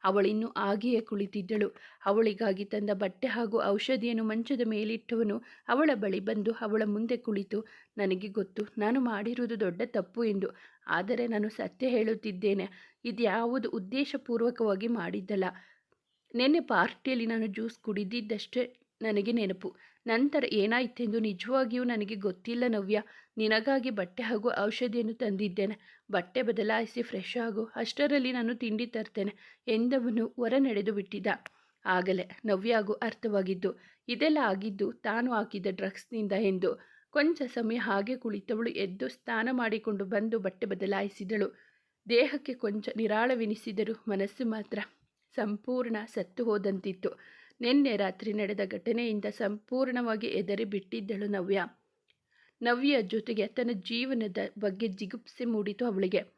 ಅವಳಿನ್ನೂ ಹಾಗೆಯೇ ಕುಳಿತಿದ್ದಳು. ಅವಳಿಗಾಗಿ ತಂದ ಬಟ್ಟೆ ಹಾಗೂ ಔಷಧಿಯನ್ನು ಮಂಚದ ಮೇಲಿಟ್ಟವನು ಅವಳ ಬಳಿ ಬಂದು ಅವಳ ಮುಂದೆ ಕುಳಿತು, ನನಗೆ ಗೊತ್ತು, ನಾನು ಮಾಡಿರುವುದು ದೊಡ್ಡ ತಪ್ಪು ಎಂದು. ಆದರೆ ನಾನು ಸತ್ಯ ಹೇಳುತ್ತಿದ್ದೇನೆ. ಇದ್ಯಾವುದು ಉದ್ದೇಶಪೂರ್ವಕವಾಗಿ ಮಾಡಿದ್ದಲ್ಲ. ನಿನ್ನೆ ಪಾರ್ಟಿಯಲ್ಲಿ ನಾನು ಜ್ಯೂಸ್ ಕುಡಿದಿದ್ದಷ್ಟೇ ನನಗೆ ನೆನಪು. ನಂತರ ಏನಾಯಿತೆಂದು ನಿಜವಾಗಿಯೂ ನನಗೆ ಗೊತ್ತಿಲ್ಲ ನವ್ಯ. ನಿನಗಾಗಿ ಬಟ್ಟೆ ಹಾಗೂ ಔಷಧಿಯನ್ನು ತಂದಿದ್ದೇನೆ. ಬಟ್ಟೆ ಬದಲಾಯಿಸಿ ಫ್ರೆಶ್ ಆಗು. ಅಷ್ಟರಲ್ಲಿ ನಾನು ತಿಂಡಿ ತರ್ತೇನೆ ಎಂದವನು ಹೊರ ನಡೆದು ಬಿಟ್ಟಿದ್ದ. ಆಗಲೇ ನವ್ಯಾಗೂ ಅರ್ಥವಾಗಿದ್ದು, ಇದೆಲ್ಲ ಆಗಿದ್ದು ತಾನು ಹಾಕಿದ್ದ ಡ್ರಗ್ಸ್ನಿಂದ ಎಂದು. ಕೊಂಚ ಸಮಯ ಹಾಗೆ ಕುಳಿತವಳು ಎದ್ದು ಸ್ನಾನ ಮಾಡಿಕೊಂಡು ಬಂದು ಬಟ್ಟೆ ಬದಲಾಯಿಸಿದಳು. ದೇಹಕ್ಕೆ ಕೊಂಚ ನಿರಾಳವೆನಿಸಿದರೂ ಮನಸ್ಸು ಮಾತ್ರ ಸಂಪೂರ್ಣ ಸತ್ತು ಹೋದಂತಿತ್ತು. ನಿನ್ನೆ ರಾತ್ರಿ ನಡೆದ ಘಟನೆಯಿಂದ ಸಂಪೂರ್ಣವಾಗಿ ಎದರಿ ಬಿಟ್ಟಿದ್ದಳು ನವ್ಯ. ನವ್ಯ ಜೊತೆಗೆ ತನ್ನ ಜೀವನದ ಬಗ್ಗೆ ಜಿಗುಪ್ಸೆ ಮೂಡಿತು ಅವಳಿಗೆ.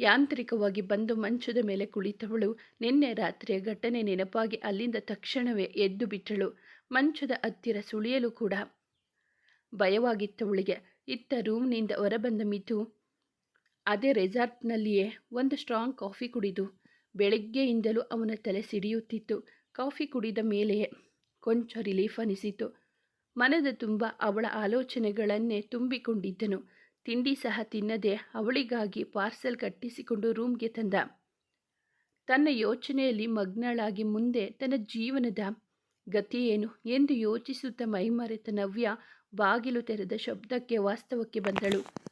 ಯಾಂತ್ರಿಕವಾಗಿ ಬಂದು ಮಂಚದ ಮೇಲೆ ಕುಳಿತವಳು. ನಿನ್ನೆ ರಾತ್ರಿಯ ಘಟನೆ ನೆನಪಾಗಿ ಅಲ್ಲಿಂದ ತಕ್ಷಣವೇ ಎದ್ದು ಬಿಟ್ಟಳು. ಮಂಚದ ಹತ್ತಿರ ಸುಳಿಯಲು ಕೂಡ ಭಯವಾಗಿತ್ತವಳಿಗೆ. ಇತ್ತ ರೂಮ್ನಿಂದ ಹೊರಬಂದ ಮಿತು ಅದೇ ರೆಸಾರ್ಟ್ನಲ್ಲಿಯೇ, ಒಂದು ಸ್ಟ್ರಾಂಗ್ ಕಾಫಿ ಕುಡಿದು ಬೆಳಗ್ಗೆಯಿಂದಲೂ ಅವನ ತಲೆ ಸಿಡಿಯುತ್ತಿತ್ತು. ಕಾಫಿ ಕುಡಿದ ಮೇಲೆಯೇ ಕೊಂಚ ರಿಲೀಫ್ ಅನಿಸಿತು. ಮನದ ತುಂಬ ಅವಳ ಆಲೋಚನೆಗಳನ್ನೇ ತುಂಬಿಕೊಂಡಿದ್ದನು. ತಿಂಡಿ ಸಹ ತಿನ್ನದೆ ಅವಳಿಗಾಗಿ ಪಾರ್ಸೆಲ್ ಕಟ್ಟಿಸಿಕೊಂಡು ರೂಮ್ಗೆ ತಂದ. ತನ್ನ ಯೋಚನೆಯಲ್ಲಿ ಮಗ್ನಳಾಗಿ ಮುಂದೆ ತನ್ನ ಜೀವನದ ಗತಿಯೇನು ಎಂದು ಯೋಚಿಸುತ್ತಾ ಮೈಮರೆತ ನವ್ಯ ಬಾಗಿಲು ತೆರೆದ ಶಬ್ದಕ್ಕೆ ವಾಸ್ತವಕ್ಕೆ ಬಂದಳು.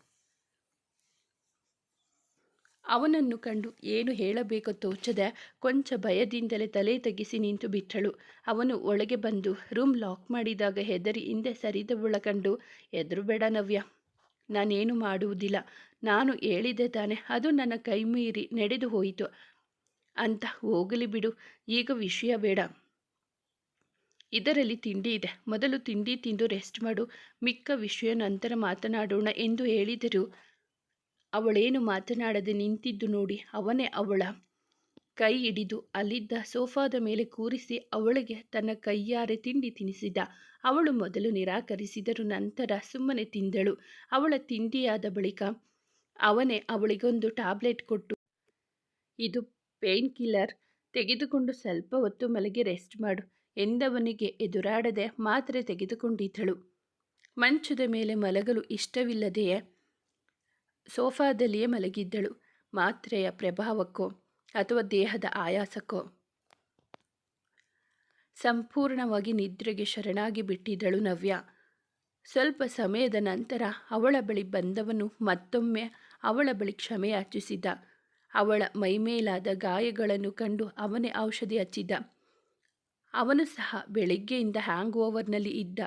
ಅವನನ್ನು ಕಂಡು ಏನು ಹೇಳಬೇಕು ತೋಚದ ಕೊಂಚ ಭಯದಿಂದಲೇ ತಲೆ ತಗ್ಗಿಸಿ ನಿಂತು ಬಿಟ್ಟಳು. ಅವನು ಒಳಗೆ ಬಂದು ರೂಮ್ ಲಾಕ್ ಮಾಡಿದಾಗ ಹೆದರಿ ಹಿಂದೆ ಸರಿದವಳ ಕಂಡು ಎದುರು ಬೇಡ ನವ್ಯ, ನಾನೇನು ಮಾಡುವುದಿಲ್ಲ. ನಾನು ಹೇಳಿದೆ ತಾನೆ, ಅದು ನನ್ನ ಕೈ ಮೀರಿ ನಡೆದು ಹೋಯಿತು. ಅಂತ ಹೋಗಲಿ ಬಿಡು, ಈಗ ವಿಷಯ ಬೇಡ. ಇದರಲ್ಲಿ ತಿಂಡಿ ಇದೆ. ಮೊದಲು ತಿಂಡಿ ತಿಂದು ರೆಸ್ಟ್ ಮಾಡು. ಮಿಕ್ಕ ವಿಷಯ ನಂತರ ಮಾತನಾಡೋಣ ಎಂದು ಹೇಳಿದರು. ಅವಳೇನು ಮಾತನಾಡದೆ ನಿಂತಿದ್ದು ನೋಡಿ ಅವನೇ ಅವಳ ಕೈ ಹಿಡಿದು ಅಲ್ಲಿದ್ದ ಸೋಫಾದ ಮೇಲೆ ಕೂರಿಸಿ ಅವಳಿಗೆ ತನ್ನ ಕೈಯಾರೆ ತಿಂಡಿ ತಿನಿಸಿದ. ಅವಳು ಮೊದಲು ನಿರಾಕರಿಸಿದರು ನಂತರ ಸುಮ್ಮನೆ ತಿಂದಳು. ಅವಳ ತಿಂಡಿಯಾದ ಬಳಿಕ ಅವನೇ ಅವಳಿಗೊಂದು ಟ್ಯಾಬ್ಲೆಟ್ ಕೊಟ್ಟು, ಇದು ಪೇನ್ ಕಿಲ್ಲರ್. ತೆಗೆದುಕೊಂಡು ಸ್ವಲ್ಪ ಹೊತ್ತು ಮಲಗಿ ರೆಸ್ಟ್ ಮಾಡು. ಎಂದವನಿಗೆ ಎದುರಾಡದೆ ಮಾತ್ರೆ ತೆಗೆದುಕೊಂಡಿದ್ದಳು. ಮಂಚದ ಮೇಲೆ ಮಲಗಲು ಇಷ್ಟವಿಲ್ಲದೆಯೇ ಸೋಫಾದಲ್ಲಿಯೇ ಮಲಗಿದ್ದಳು. ಮಾತ್ರೆಯ ಪ್ರಭಾವಕ್ಕೋ ಅಥವಾ ದೇಹದ ಆಯಾಸಕ್ಕೋ? ಸಂಪೂರ್ಣವಾಗಿ ನಿದ್ರೆಗೆ ಶರಣಾಗಿ ಬಿಟ್ಟಿದ್ದಳು ನವ್ಯ. ಸ್ವಲ್ಪ ಸಮಯದ ನಂತರ ಅವಳ ಬಳಿ ಬಂದವನು ಮತ್ತೊಮ್ಮೆ ಅವಳ ಬಳಿ ಕ್ಷಮೆ ಯಾಚಿಸಿದ. ಅವಳ ಮೈಮೇಲಾದ ಗಾಯಗಳನ್ನು ಕಂಡು ಅವನೇ ಔಷಧಿ ಹಚ್ಚಿದ್ದ ಅವನು ಸಹ ಬೆಳಿಗ್ಗೆಯಿಂದ ಹ್ಯಾಂಗ್ ಓವರ್ನಲ್ಲಿ ಇದ್ದ.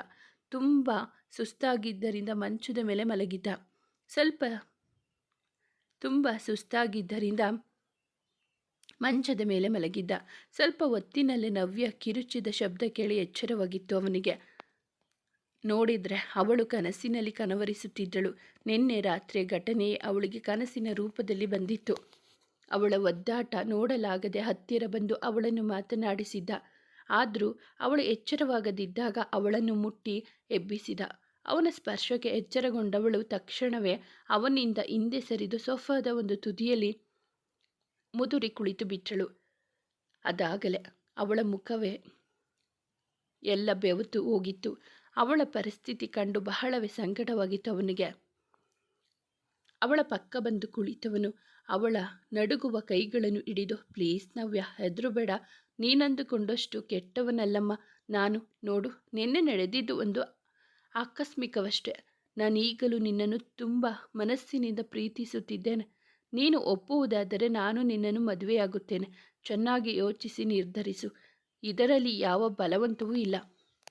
ತುಂಬ ಸುಸ್ತಾಗಿದ್ದರಿಂದ ಮಂಚದ ಮೇಲೆ ಮಲಗಿದ್ದ ಸ್ವಲ್ಪ ತುಂಬ ಸುಸ್ತಾಗಿದ್ದರಿಂದ ಮಂಚದ ಮೇಲೆ ಮಲಗಿದ್ದ. ಸ್ವಲ್ಪ ಹೊತ್ತಿನಲ್ಲೇ ನವ್ಯ ಕಿರುಚಿದ ಶಬ್ದ ಕೇಳಿ ಎಚ್ಚರವಾಗಿತ್ತು ಅವನಿಗೆ. ನೋಡಿದರೆ ಅವಳು ಕನಸಿನಲ್ಲಿ ಕನವರಿಸುತ್ತಿದ್ದಳು. ನಿನ್ನೆ ರಾತ್ರಿ ಘಟನೆ ಅವಳಿಗೆ ಕನಸಿನ ರೂಪದಲ್ಲಿ ಬಂದಿತ್ತು. ಅವಳ ಒದ್ದಾಟ ನೋಡಲಾಗದೆ ಹತ್ತಿರ ಬಂದು ಅವಳನ್ನು ಮಾತನಾಡಿಸಿದ್ದ. ಆದರೂ ಅವಳು ಎಚ್ಚರವಾಗದಿದ್ದಾಗ ಅವಳನ್ನು ಮುಟ್ಟಿ ಎಬ್ಬಿಸಿದ. ಅವನ ಸ್ಪರ್ಶಕ್ಕೆ ಎಚ್ಚರಗೊಂಡವಳು ತಕ್ಷಣವೇ ಅವನಿಂದ ಹಿಂದೆ ಸರಿದು ಸೋಫಾದ ಒಂದು ತುದಿಯಲ್ಲಿ ಮುದುರಿ ಕುಳಿತು ಬಿಟ್ಟಳು. ಅದಾಗಲೇ ಅವಳ ಮುಖವೇ ಎಲ್ಲ ಬೆವತು ಹೋಗಿತ್ತು. ಅವಳ ಪರಿಸ್ಥಿತಿ ಕಂಡು ಬಹಳವೇ ಸಂಕಟವಾಗಿತ್ತು ಅವನಿಗೆ. ಅವಳ ಪಕ್ಕ ಬಂದು ಕುಳಿತವನು. ಅವಳ ನಡುಗುವ ಕೈಗಳನ್ನು ಹಿಡಿದು, ಪ್ಲೀಸ್ ನವ್ಯ ಹೆದರು ಬೇಡ ನೀನಂದುಕೊಂಡಷ್ಟು ಕೆಟ್ಟವನಲ್ಲಮ್ಮ. ನಾನು ನೋಡು, ನಿನ್ನೆ ನಡೆದಿದ್ದು ಒಂದು ಆಕಸ್ಮಿಕವಷ್ಟೇ. ನಾನೀಗಲೂ ನಿನ್ನನ್ನು ತುಂಬ ಮನಸ್ಸಿನಿಂದ ಪ್ರೀತಿಸುತ್ತಿದ್ದೇನೆ. ನೀನು ಒಪ್ಪುವುದಾದರೆ ನಾನು ನಿನ್ನನ್ನು ಮದುವೆಯಾಗುತ್ತೇನೆ. ಚೆನ್ನಾಗಿ ಯೋಚಿಸಿ ನಿರ್ಧರಿಸು. ಇದರಲ್ಲಿ ಯಾವ ಬಲವಂತವೂ ಇಲ್ಲ.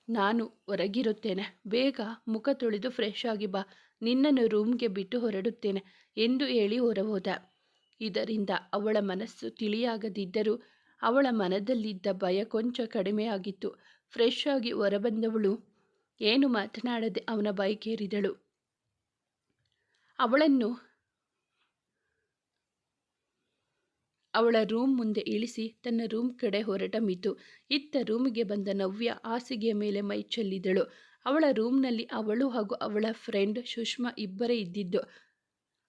ನಾನು ಹೊರಗಿರುತ್ತೇನೆ ಬೇಗ ಮುಖ ತೊಳೆದು ಫ್ರೆಶ್ ಆಗಿ ಬಾ. ನಿನ್ನನ್ನು ರೂಮ್ಗೆ ಬಿಟ್ಟು ಹೊರಡುತ್ತೇನೆ ಎಂದು ಹೇಳಿ ಹೊರಹೋದ. ಇದರಿಂದ ಅವಳ ಮನಸ್ಸು ತಿಳಿಯಾಗದಿದ್ದರೂ ಅವಳ ಮನದಲ್ಲಿದ್ದ ಭಯ ಕೊಂಚ ಕಡಿಮೆಯಾಗಿತ್ತು. ಫ್ರೆಶ್ ಆಗಿ ಹೊರಬಂದವಳು ಏನು ಮಾತನಾಡದೆ ಅವನ ಬೈಕೇರಿದಳು. ಅವಳನ್ನು, ಅವಳ ರೂಮ್ ಮುಂದೆ ಇಳಿಸಿ ತನ್ನ ರೂಮ್ ಕಡೆ ಹೊರಟ ಮಿತು. ಇತ್ತ ರೂಮಿಗೆ ಬಂದ ನವ್ಯ ಹಾಸಿಗೆಯ ಮೇಲೆ ಮೈ ಚೆಲ್ಲಿದಳು. ಅವಳ ರೂಮ್ನಲ್ಲಿ ಅವಳು ಹಾಗೂ ಅವಳ ಫ್ರೆಂಡ್ ಸುಷ್ಮಾ ಇಬ್ಬರೇ ಇದ್ದಿದ್ದು.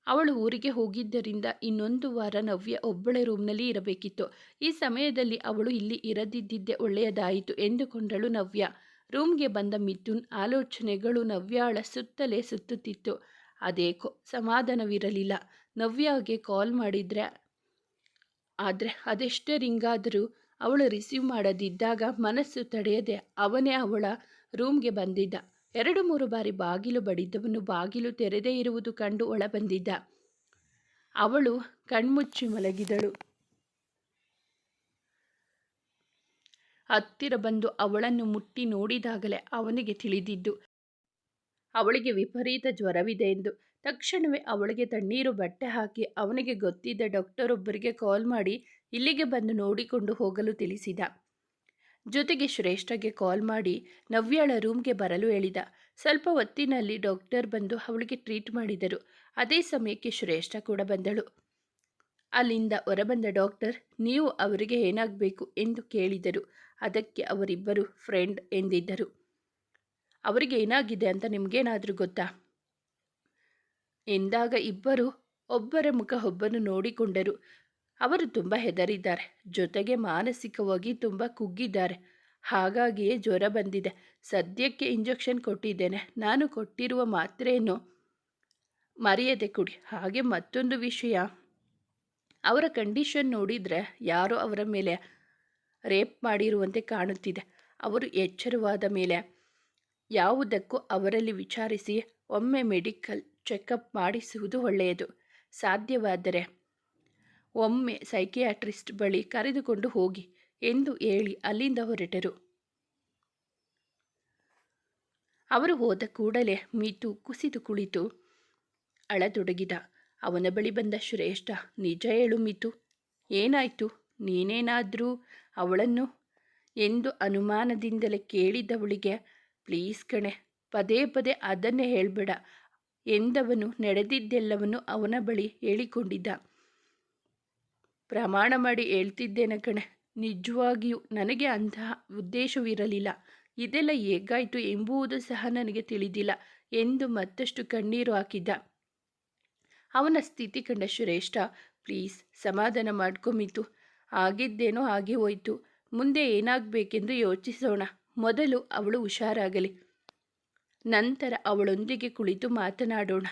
ಅವಳು ಊರಿಗೆ ಹೋಗಿದ್ದರಿಂದ ಇನ್ನೊಂದು ವಾರ ನವ್ಯ ಒಬ್ಬಳೆ ರೂಮ್ನಲ್ಲಿ ಇರಬೇಕಿತ್ತು. ಈ ಸಮಯದಲ್ಲಿ ಅವಳು ಇಲ್ಲಿ ಇರದಿದ್ದಿದ್ದೇ ಒಳ್ಳೆಯದಾಯಿತು ಎಂದುಕೊಂಡಳು ನವ್ಯ. ರೂಮ್ಗೆ ಬಂದ ಮಿಥುನ್ ಆಲೋಚನೆಗಳು ನವ್ಯಾಳ ಸುತ್ತಲೇ ಸುತ್ತುತ್ತಿತ್ತು. ಅದೇಕೋ ಸಮಾಧಾನವಿರಲಿಲ್ಲ. ನವ್ಯಾಗೆ ಕಾಲ್ ಮಾಡಿದರೆ, ಆದರೆ ಅದೆಷ್ಟೇ ರಿಂಗಾದರೂ ಅವಳು ರಿಸೀವ್ ಮಾಡದಿದ್ದಾಗ ಮನಸ್ಸು ತಡೆಯದೆ ಅವನೇ ಅವಳ ರೂಮ್ಗೆ ಬಂದಿದ್ದ. ಎರಡು ಮೂರು ಬಾರಿ ಬಾಗಿಲು ಬಡಿದವನು ಬಾಗಿಲು ತೆರೆದೇ ಇರುವುದು ಕಂಡು ಒಳಬಂದಿದ್ದ. ಅವಳು ಕಣ್ಮುಚ್ಚಿ ಮಲಗಿದಳು. ಹತ್ತಿರ ಬಂದು ಅವಳನ್ನು ಮುಟ್ಟಿ ನೋಡಿದಾಗಲೇ ಅವನಿಗೆ ತಿಳಿದಿದ್ದು. ಅವಳಿಗೆ ವಿಪರೀತ ಜ್ವರವಿದೆ ಎಂದು. ತಕ್ಷಣವೇ ಅವಳಿಗೆ ತಣ್ಣೀರು ಬಟ್ಟೆ ಹಾಕಿ ಅವನಿಗೆ ಗೊತ್ತಿದ್ದ ಡಾಕ್ಟರ್ ಒಬ್ಬರಿಗೆ ಕಾಲ್ ಮಾಡಿ ಇಲ್ಲಿಗೆ ಬಂದು ನೋಡಿಕೊಂಡು ಹೋಗಲು ತಿಳಿಸಿದ. ಜೊತೆಗೆ ಶ್ರೇಷ್ಠಗೆ ಕಾಲ್ ಮಾಡಿ ನವ್ಯಾಳ ರೂಮ್ಗೆ ಬರಲು ಹೇಳಿದ. ಸ್ವಲ್ಪ ಹೊತ್ತಿನಲ್ಲಿ ಡಾಕ್ಟರ್ ಬಂದು ಅವಳಿಗೆ ಟ್ರೀಟ್ ಮಾಡಿದರು. ಅದೇ ಸಮಯಕ್ಕೆ ಶ್ರೇಷ್ಠ ಕೂಡ ಬಂದಳು. ಅಲ್ಲಿಂದ ಹೊರಬಂದ ಡಾಕ್ಟರ್, ನೀವು ಅವರಿಗೆ ಏನಾಗಬೇಕು ಎಂದು ಕೇಳಿದರು. ಅದಕ್ಕೆ ಅವರಿಬ್ಬರು ಫ್ರೆಂಡ್ ಎಂದಿದ್ದರು. ಅವರಿಗೆ ಏನಾಗಿದೆ ಅಂತ ನಿಮಗೇನಾದರೂ ಗೊತ್ತಾ? ಎಂದಾಗ ಇಬ್ಬರು ಒಬ್ಬರ ಮುಖ ಒಬ್ಬನು ನೋಡಿಕೊಂಡರು. ಅವರು ತುಂಬ ಹೆದರಿದ್ದಾರೆ. ಜೊತೆಗೆ ಮಾನಸಿಕವಾಗಿ ತುಂಬ ಕುಗ್ಗಿದ್ದಾರೆ. ಹಾಗಾಗಿಯೇ ಜ್ವರ ಬಂದಿದೆ. ಸದ್ಯಕ್ಕೆ ಇಂಜೆಕ್ಷನ್ ಕೊಟ್ಟಿದ್ದೇನೆ. ನಾನು ಕೊಟ್ಟಿರುವ ಮಾತ್ರೆಯನ್ನು ಮರೆಯದೆ ಕುಡಿ. ಹಾಗೆ ಮತ್ತೊಂದು ವಿಷಯ. ಅವರ ಕಂಡೀಷನ್ ನೋಡಿದರೆ ಯಾರೋ ಅವರ ಮೇಲೆ ರೇಪ್ ಮಾಡಿರುವಂತೆ ಕಾಣುತ್ತಿದೆ. ಅವರು ಎಚ್ಚರವಾದ ಮೇಲೆ, ಯಾವುದಕ್ಕೂ ಅವರಲ್ಲಿ ವಿಚಾರಿಸಿ, ಒಮ್ಮೆ ಮೆಡಿಕಲ್ ಚೆಕಪ್ ಮಾಡಿಸುವುದು ಒಳ್ಳೆಯದು. ಸಾಧ್ಯವಾದರೆ ಒಮ್ಮೆ ಸೈಕಿಯಾಟ್ರಿಸ್ಟ್ ಬಳಿ ಕರೆದುಕೊಂಡು ಹೋಗಿ, ಎಂದು ಹೇಳಿ ಅಲ್ಲಿಂದ ಹೊರಟರು. ಅವರು ಹೋದ ಕೂಡಲೇ ಮೀತು ಕುಸಿದು ಕುಳಿತು ಅಳತೊಡಗಿದ. ಅವನ ಬಳಿ ಬಂದ ಶ್ರೇಷ್ಠ, ನಿಜ ಹೇಳು ಮೀತು. ಏನಾಯಿತು? ನೀನೇನಾದರೂ ಅವಳನ್ನು ಎಂದು ಅನುಮಾನದಿಂದಲೇ ಕೇಳಿದವಳಿಗೆ, ಪ್ಲೀಸ್ ಕಣೆ, ಪದೇ ಪದೇ ಅದನ್ನೇ ಹೇಳಬೇಡ ಎಂದವನು ನಡೆದಿದ್ದೆಲ್ಲವನ್ನು ಅವನ ಬಳಿ ಹೇಳಿಕೊಂಡಿದ್ದ. ಪ್ರಮಾಣ ಮಾಡಿ ಹೇಳ್ತಿದ್ದೇನೆ ಕಣೆ, ನಿಜವಾಗಿಯೂ ನನಗೆ ಅಂತಹ ಉದ್ದೇಶವಿರಲಿಲ್ಲ. ಇದೆಲ್ಲ ಹೇಗಾಯಿತು ಎಂಬುದು ಸಹ ನನಗೆ ತಿಳಿದಿಲ್ಲ ಎಂದು ಮತ್ತಷ್ಟು ಕಣ್ಣೀರು ಹಾಕಿದ್ದ. ಅವನ ಸ್ಥಿತಿ ಕಂಡ ಶ್ರೇಷ್ಠ. ಪ್ಲೀಸ್ ಸಮಾಧಾನ ಮಾಡ್ಕೊಂಬಿತು ಆಗಿದ್ದೇನೋ ಆಗಿ ಹೋಯಿತು. ಮುಂದೆ ಏನಾಗಬೇಕೆಂದು ಯೋಚಿಸೋಣ. ಮೊದಲು ಅವಳು ಹುಷಾರಾಗಲಿ. ನಂತರ ಅವಳೊಂದಿಗೆ ಕುಳಿತು ಮಾತನಾಡೋಣ.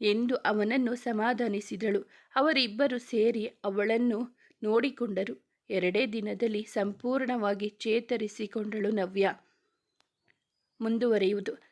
ಎಂದು ಅವನನ್ನು ಸಮಾಧಾನಿಸಿದಳು. ಅವರಿಬ್ಬರು ಸೇರಿ ಅವಳನ್ನು ನೋಡಿಕೊಂಡರು. ಎರಡೇ ದಿನದಲ್ಲಿ ಸಂಪೂರ್ಣವಾಗಿ ಚೇತರಿಸಿಕೊಂಡಳು ನವ್ಯ. ಮುಂದುವರಿಯುವುದು.